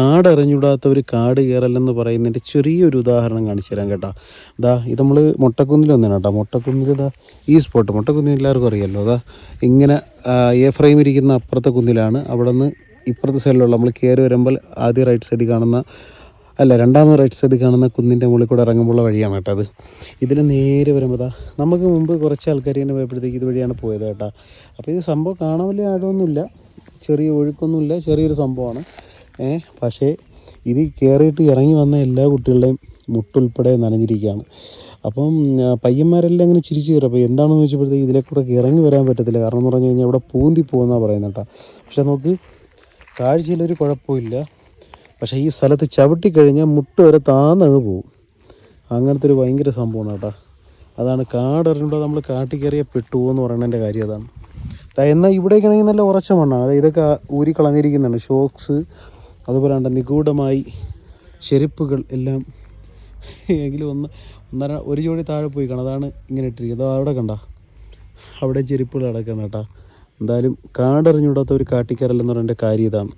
കാട് അറിഞ്ഞൂടാത്ത ഒരു കാട് കയറലെന്ന് പറയുന്നതിന്റെ ചെറിയൊരു ഉദാഹരണം കാണിച്ചു തരാം കേട്ടോ. ഇതാ ഇത് നമ്മൾ മുട്ടക്കുന്നിൽ വന്നതാണ് കേട്ടോ. മുട്ടക്കുന്നിൽ ഇതാ ഈ സ്പോട്ട് മുട്ടക്കുന്നിൽ എല്ലാവർക്കും അറിയാമല്ലോ അതാ ഇങ്ങനെ എ ഫ്രെയിം ഇരിക്കുന്ന അപ്പുറത്തെ കുന്നിലാണ്. അവിടെ നിന്ന് ഇപ്പുറത്തെ സൈഡിലുള്ള നമ്മൾ കയറി വരുമ്പോൾ ആദ്യം റൈറ്റ് സൈഡിൽ കാണുന്ന അല്ല രണ്ടാമത് റൈറ്റ് സൈഡിൽ കാണുന്ന കുന്നിന്റെ മുകളിൽ കൂടെ ഇറങ്ങുമ്പോഴുള്ള വഴിയാണ് കേട്ടോ അത്. ഇതിൽ നേരെ വരുമ്പോൾ നമുക്ക് മുമ്പ് കുറച്ച് ആൾക്കാർ ഇങ്ങനെ പോയപ്പോഴത്തേക്ക് ഇതുവഴിയാണ് പോയത് കേട്ടോ. അപ്പോൾ ഇത് സംഭവം കാണാൻ വലിയ ആഴമൊന്നുമില്ല. ചെറിയ ഒഴുക്കൊന്നുമില്ല. ചെറിയൊരു സംഭവമാണ്. പക്ഷേ ഇത് കയറിയിട്ട് ഇറങ്ങി വന്ന എല്ലാ കുട്ടികളുടെയും മുട്ടുൾപ്പെടെ നനഞ്ഞിരിക്കുകയാണ്. അപ്പം പയ്യന്മാരെല്ലാം അങ്ങനെ ചിരിച്ചു കയറി. അപ്പോൾ എന്താണെന്ന് ചോദിച്ചപ്പോഴത്തേക്ക് ഇതിലെ കൂടെ ഇറങ്ങി വരാൻ പറ്റത്തില്ല. കാരണം എന്ന് പറഞ്ഞു കഴിഞ്ഞാൽ ഇവിടെ പൂന്തി പോകുന്നതാണ് പറയുന്നത് കേട്ടോ. പക്ഷേ നമുക്ക് കാഴ്ചയിലൊരു കുഴപ്പമില്ല. പക്ഷേ ഈ സ്ഥലത്ത് ചവിട്ടി കഴിഞ്ഞാൽ മുട്ട് വരെ താന്നങ്ങ് പോകും. അങ്ങനത്തെ ഒരു ഭയങ്കര സംഭവമാണ് കേട്ടോ. അതാണ് കാടറിഞ്ഞൂടെ നമ്മൾ കാട്ടി കയറിയാൽ പെട്ടുപോകും എന്ന് പറയുന്നതിന്റെ കാര്യം അതാണ്. എന്നാൽ ഇവിടേക്കാണെങ്കിൽ നല്ല ഉറച്ച മണ്ണാണ്. അതായത് ഇതൊക്കെ ഊരിക്കളഞ്ഞിരിക്കുന്നുണ്ട്. ഷോക്സ് അതുപോലെ ഉണ്ട് നിഗൂഢമായി ചെരുപ്പുകൾ എല്ലാം എങ്കിലും ഒന്ന് ഒന്നര ഒരു ജോഡി താഴെ പോയി കാണാം. അതാണ് ഇങ്ങനെ ഇട്ടിരിക്കുന്നത്. അവിടെ കണ്ട. അവിടെ ചെരുപ്പുകൾ അടക്കണം കേട്ടോ. എന്തായാലും കാടറിഞ്ഞൂടാത്ത ഒരു കാട്ടിക്കരലെന്ന് പറയുന്ന കാര്യം ഇതാണ്.